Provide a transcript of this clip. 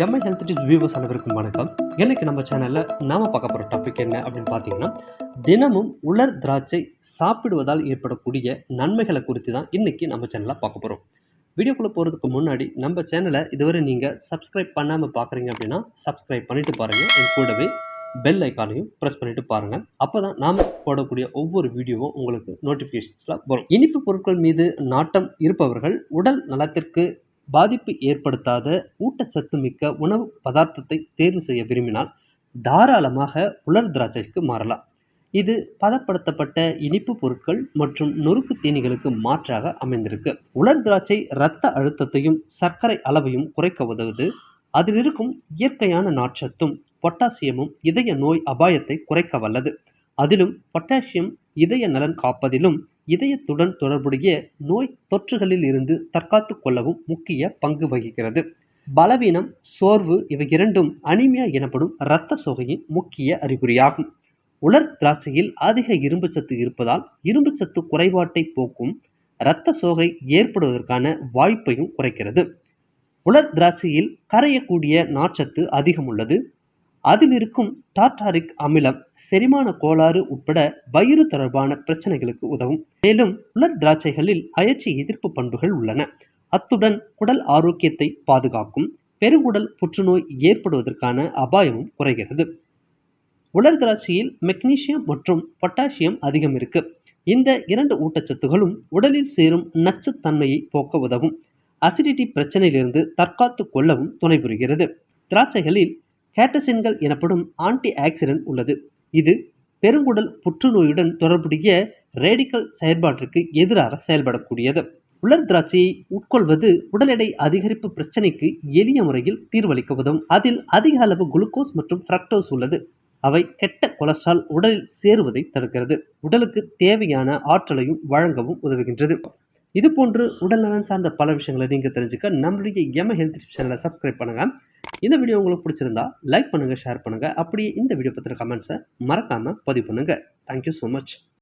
Mi health tips viewers அனைவருக்கும் வணக்கம். இன்றைக்கி நம்ம சேனலில் நாம் பார்க்க போகிற டாபிக் என்ன அப்படின்னு பார்த்தீங்கன்னா தினமும் உலர் திராட்சை சாப்பிடுவதால் ஏற்படக்கூடிய நன்மைகளை குறித்து தான் இன்றைக்கி நம்ம சேனலில் பார்க்க போகிறோம் வீடியோக்குள்ளே போகிறதுக்கு முன்னாடி நம்ம சேனலை இதுவரை நீங்கள் சப்ஸ்கிரைப் பண்ணாமல் பார்க்குறீங்க அப்படின்னா சப்ஸ்கிரைப் பண்ணிட்டு பாருங்கள் என் கூடவே பெல் ஐக்கானையும் ப்ரெஸ் பண்ணிட்டு பாருங்கள் அப்போ தான் நாம் போடக்கூடிய ஒவ்வொரு வீடியோவும் உங்களுக்கு நோட்டிஃபிகேஷன்ஸில் வரும். இனிப்பு பொருட்கள் மீது நாட்டம் இருப்பவர்கள் உடல் நலத்திற்கு பாதிப்பு ஏற்படுத்தாத ஊட்டச்சத்து மிக்க உணவு பதார்த்தத்தை தேர்வு செய்ய விரும்பினால் தாராளமாக உலர் திராட்சைக்கு மாறலாம். இது பதப்படுத்தப்பட்ட இனிப்பு பொருட்கள் மற்றும் நொறுக்கு தீனிகளுக்கு மாற்றாக அமைந்திருக்கு. உலர் திராட்சை இரத்த அழுத்தத்தையும் சர்க்கரை அளவையும் குறைக்க உதவுது. அதில் இருக்கும் இயற்கையான நாற்றத்தும் பொட்டாசியமும் இதய நோய் அபாயத்தை குறைக்க வல்லது. அதிலும் பொட்டாசியம் இதய நலன் காப்பதிலும் இதயத்துடன் தொடர்புடைய நோய் தொற்றுகளில் இருந்து தற்காத்து கொள்ளவும் முக்கிய பங்கு வகிக்கிறது. பலவீனம் சோர்வு இவை இரண்டும் அனிமியா எனப்படும் இரத்த சோகையின் முக்கிய அறிகுறியாகும். உலர் திராட்சையில் அதிக இரும்புச்சத்து இருப்பதால் இரும்புச்சத்து குறைபாட்டை போக்கும் இரத்த சோகை ஏற்படுவதற்கான வாய்ப்பையும் குறைக்கிறது. உலர் திராட்சையில் கரையக்கூடிய நார்ச்சத்து அதிகம் உள்ளது. அதில் இருக்கும் டார்டாரிக் அமிலம் செரிமான கோளாறு உட்பட வயிறு தொடர்பான பிரச்சனைகளுக்கு உதவும். மேலும் உலர் திராட்சைகளில் அயற்சி எதிர்ப்பு பண்புகள் உள்ளன. அத்துடன் குடல் ஆரோக்கியத்தை பாதுகாக்கும் பெருங்குடல் புற்றுநோய் ஏற்படுவதற்கான அபாயமும் குறைகிறது. உலர் திராட்சையில் மெக்னீசியம் மற்றும் பொட்டாசியம் அதிகம் இருக்கு. இந்த இரண்டு ஊட்டச்சத்துகளும் உடலில் சேரும் நச்சுத்தன்மையை போக்க உதவும். அசிடிட்டி பிரச்சனையிலிருந்து தற்காத்து கொள்ளவும் துணை புரிகிறது திராட்சைகளில் ஹேட்டசின்கள் எனப்படும் ஆன்டி ஆக்சிடென்ட் உள்ளது. இது பெருங்குடல் புற்றுநோயுடன் தொடர்புடைய ரேடிக்கல் செயல்பாட்டிற்கு எதிராக செயல்படக்கூடியது. உலர் திராட்சையை உட்கொள்வது உடல் எடை அதிகரிப்பு பிரச்சனைக்கு எளிய முறையில் தீர்வளிக்க உதவும் அதில் அதிக அளவு குளுக்கோஸ் மற்றும் ஃப்ரக்டோஸ் உள்ளது. அவை கெட்ட கொலஸ்ட்ரால் உடலில் சேருவதை தடுக்கிறது. உடலுக்கு தேவையான ஆற்றலையும் வழங்கவும் உதவுகின்றது. இது போன்று உடல் நலன் சார்ந்த பல விஷயங்களை நீங்கள் தெரிஞ்சுக்க நம்மளுடைய எம ஹெல்த் சேனலை சப்ஸ்கிரைப் பண்ணுங்கள் இந்த வீடியோ உங்களுக்கு பிடிச்சிருந்தா லைக் பண்ணுங்கள் ஷேர் பண்ணுங்கள் அப்படியே இந்த வீடியோ பற்றின கமெண்ட்ஸை மறக்காமல் பதிவு பண்ணுங்கள் தேங்க்யூ ஸோ மச்